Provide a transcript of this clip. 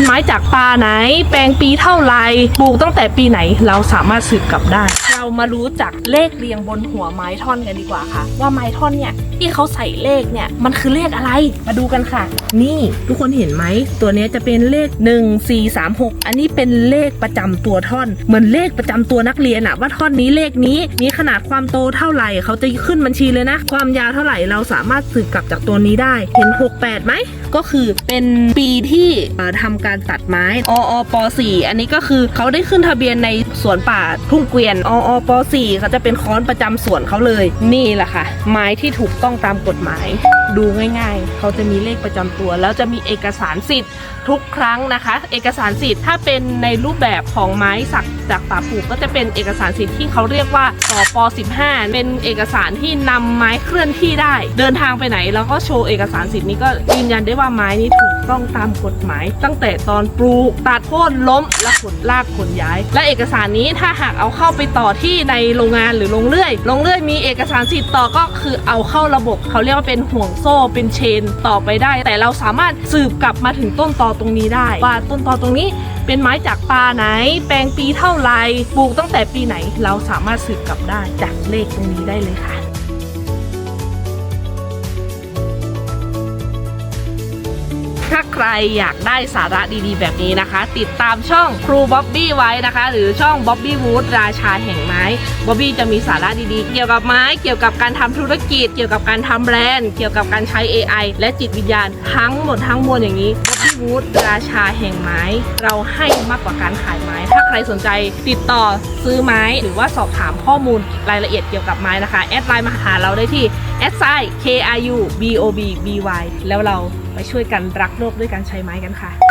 เป็นไม้จากป่าไหน แปลงปีเท่าไรปลูกตั้งแต่ปีไหนเราสามารถสืบกลับได้ เรามารู้จักเลขเรียงบนหัวไม้ท่อนกันดีกว่าค่ะ ว่าไม้ท่อนเนี่ยที่เขาใส่เลขเนี่ยมันคือเลขอะไรมาดูกันค่ะ นี่ทุกคนเห็นไหมตัวนี้จะเป็นเลข 1 4 3 6 อันนี้เป็นเลขประจำตัวท่อน เหมือนเลขประจำตัวนักเรียนอะว่าท่อนนี้เลขนี้มีขนาดความโตเท่าไหร่เขาจะขึ้นบัญชีเลยนะ ความยาวเท่าไหร่เราสามารถสืบกลับจากตัวนี้ได้ เห็น 68ไหมก็คือเป็นปีที่เอ่อทำการตัดไม้ออป .4 อันนี้ก็คือเขาได้ขึ้นทะเบียนในสวนป่าทุ่งเกวียนออป .4 เขาจะเป็นค้อนประจำสวนเขาเลยนี่แหละค่ะ ไม้ที่ถูกต้องตามกฎหมาย ดูง่าย ๆ เขาจะมีเลขประจำตัว แล้วจะมีเอกสารสิทธิ์ทุกครั้งนะคะ เอกสารสิทธิ์ถ้าเป็นในรูปแบบของไม้สักจากป่าปลูกก็จะเป็นเอกสารสิทธิ์ที่เขาเรียกว่าสป 15 เป็นเอกสารที่นำไม้เคลื่อนที่ได้ เดินทางไปไหนแล้วก็โชว์เอกสารสิทธิ์นี้ก็ยืนยันได้ว่าไม้นี้ถูกต้องตามกฎหมาย ตั้งแต่ตอนปลูกตัดโค่นล้มและขนลากขนย้าย และเอกสารนี้ถ้าหากเอาเข้าไปต่อที่ในโรงงานหรือโรงเลื่อยโรงเลื่อยมีเอกสารสิทธิ์ต่อก็คือเอาเข้าระบบ เขาเรียกว่าเป็นห่วงโซ่เป็นเชนต่อไปได้ แต่เราสามารถสืบกลับมาถึงต้นตอตรงนี้ได้ ว่าต้นตอตรงนี้เป็นไม้จากป่าไหน แปลงปีเท่าไรปลูกตั้งแต่ปีไหน เราสามารถสืบกลับได้จากเลขตรงนี้ได้เลยค่ะถ้า รอยากได้สาระดีๆ แบบนี้นะคะ ติดตามช่องครูบ๊อบบี้ไว้นะคะ หรือช่องบ๊อบบี้วูดราชาแห่งไม้บ๊อบบี้จะมีสาระดีๆ เกี่ยวกับไม้เกี่ยวกับการทำธุรกิจ เกี่ยวกับการทำแบรนด์ เกี่ยวกับการใช้ AI และจิตวิญญาณทั้งหมดทั้งมวลอย่างนี้บ๊อบบี้วูดราชาแห่งไม้ เราให้มากกว่าการขายไม้ ถ้าใครสนใจติดต่อซื้อไม้หรือว่าสอบถามข้อมูลรายละเอียดเกี่ยวกับไม้นะคะแอดไลน์มาหาเราได้ที่แอดไซ K R U B O B B Y แล้วเราไปช่วยกันรักโลกด้วยการใช้ไม้กันค่ะ